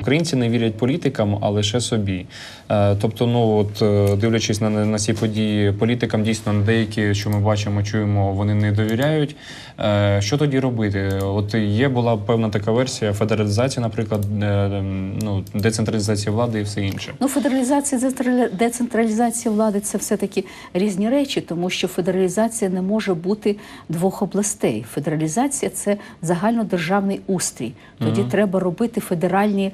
Українці не вірять політикам, а лише собі. Е, Тобто, ну от е, дивлячись на, на ці події, політикам дійсно деякі, що ми бачимо, чуємо, вони не довіряють. Е, Що тоді робити? От є була певна така версія федералізації, наприклад, ну децентралізації влади і все інше. Ну, федералізація, децентралі- децентралізація влади це все-таки різні речі, тому що федералізація не може бути двох областей. Федералізація це загальнодержавний устрій. Тоді треба робити федеральні,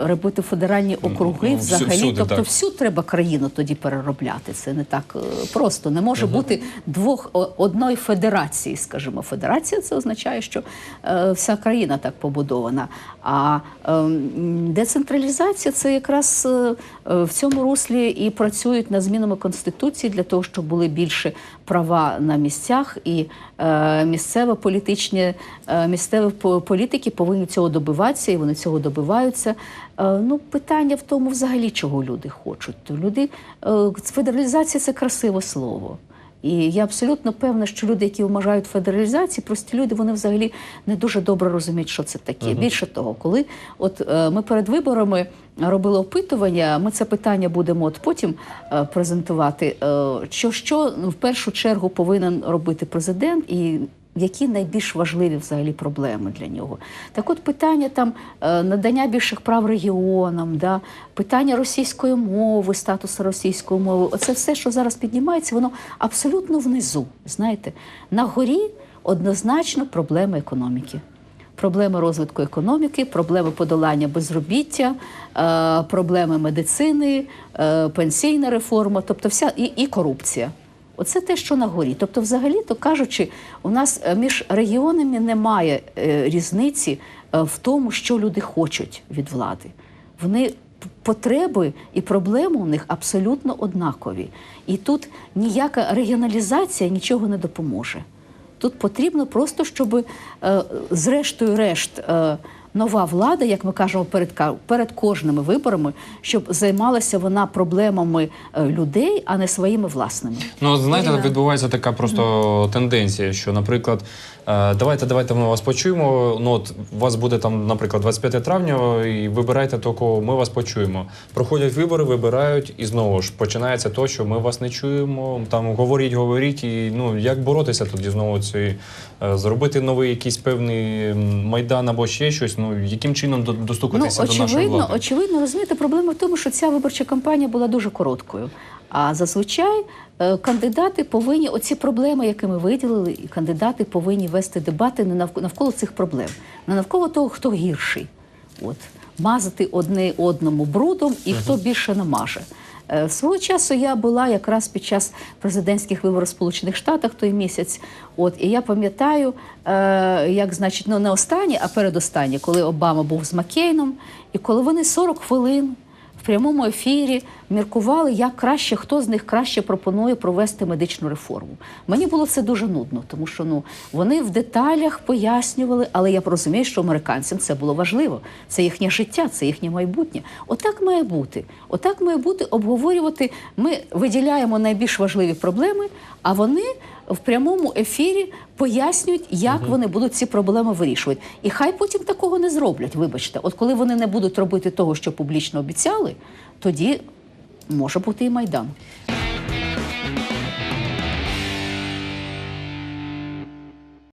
робити федеральні округи ну, взагалі. всюди, тобто так. всю треба країну тоді переробляти. Це не так е, просто. Не може бути двох одної федерації, скажімо. Федерація це означає, що е, вся країна так побудована. А е, децентралізація це якраз е, е, в цьому руслі і працюють над змінами конституції для того, щоб були більше права на місцях, і е, місцеве політичні е, місцеві політики повинні цього добиватися, і вони цього добиваються. Е, Ну, питання в тому, взагалі, чого люди хочуть. Люди е, федералізація це красиве слово. І я абсолютно певна, що люди, які вважають федералізацію, прості люди, вони взагалі не дуже добре розуміють, що це таке. Більше того, коли от е, ми перед виборами робили опитування, ми це питання будемо от потім е, презентувати. Е, що, що в першу чергу повинен робити президент і які найбільш важливі взагалі проблеми для нього? Так, от питання там е, надання більших прав регіонам, да, питання російської мови, статусу російської мови. Оце все, що зараз піднімається, воно абсолютно внизу. Знаєте, на горі однозначно проблеми економіки. Проблеми розвитку економіки, проблеми подолання безробіття, е, проблеми медицини, е, пенсійна реформа, тобто вся і, і корупція. Оце те, що на горі. Тобто, взагалі, то кажучи, у нас е, між регіонами немає е, різниці е, в тому, що люди хочуть від влади. Вони потреби і проблеми у них абсолютно однакові. І тут ніяка регіоналізація нічого не допоможе. Тут потрібно просто, щоб зрештою решт нова влада, як ми кажемо, перед перед кожними виборами, щоб займалася вона проблемами е, людей, а не своїми власними. Ну, знаєте, Ірина. відбувається така просто тенденція, що, наприклад, давайте, давайте ми вас почуємо. Ну, от у вас буде там, наприклад, 25 травня, і вибирайте того, кого ми вас почуємо. Проходять вибори, вибирають, і знову ж починається то, що ми вас не чуємо. Там говоріть, говоріть, і ну як боротися тоді знову цією, е, зробити новий якийсь певний майдан або ще щось. Ну яким чином до- Ну, достукатися до нашої очевидно, влади? очевидно, розумієте, проблема в тому, що ця виборча кампанія була дуже короткою. А зазвичай е, кандидати повинні оці проблеми, які ми виділили, і кандидати повинні вести дебати не навколо, навколо цих проблем, не навколо того, хто гірший. От мазати одне одному брудом і хто більше намаже. Е, Свого часу я була якраз під час президентських виборів в Сполучених Штатах той місяць. От і я пам'ятаю, е, як значить, ну не останнє, а передостаннє, коли Обама був з Маккейном, і коли вони 40 хвилин в прямому ефірі міркували, як краще, хто з них краще пропонує провести медичну реформу. Мені було це дуже нудно, тому що ну вони в деталях пояснювали, але я розумію, що американцям це було важливо. Це їхнє життя, це їхнє майбутнє. Отак має бути. Отак має бути обговорювати. Ми виділяємо найбільш важливі проблеми, а вони в прямому ефірі пояснюють, як вони будуть ці проблеми вирішувати. І хай потім такого не зроблять. Вибачте, от коли вони не будуть робити того, що публічно обіцяли, тоді може бути і майдан.